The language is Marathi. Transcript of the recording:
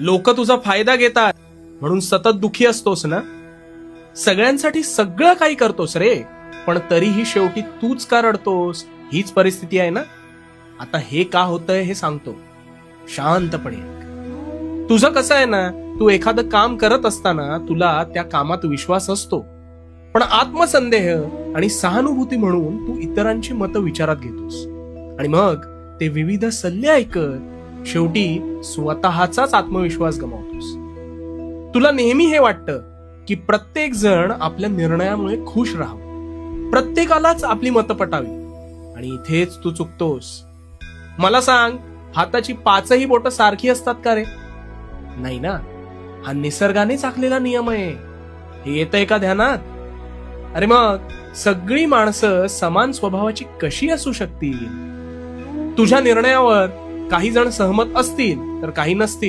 लोक तुझा फायदा घेतात. म्हणून सतत दुखी असतोस ना? सगळ्यांसाठी सगळं काही करतोस रे. पण तरीही शेवटी तूच का रडतोस? हीच परिस्थिती आहे ना? आता हे का होतंय हे सांगतो. शांतपणे. तुझं कसं आहे ना? तू एखादं काम करत असताना तुला त्या कामात विश्वास असतो. पण आत्मसंदेह आणि सहानुभूती म्हणून तू इतरांची मतं विचारात घेतोस. आणि मग ते विविध सल्ले ऐकत शेवटी स्वतःचाच आत्मविश्वास गमावतोस. तुला नेहमी हे वाटतं की प्रत्येक जण आपल्या निर्णयामुळे खुश राहावं. प्रत्येकालाच आपली मतं पटावी. आणि इथेच तू चुकतोस. मला सांग हाताची पाचही बोट सारखी असतात का रे? नाही ना? हा निसर्गानेच आखलेला नियम आहे. हे येतंय का ध्यानात? अरे मग सगळी माणसं समान स्वभावाची कशी असू शकतील? तुझ्या निर्णयावर काही जण सहमत असतील तर काही नसतील.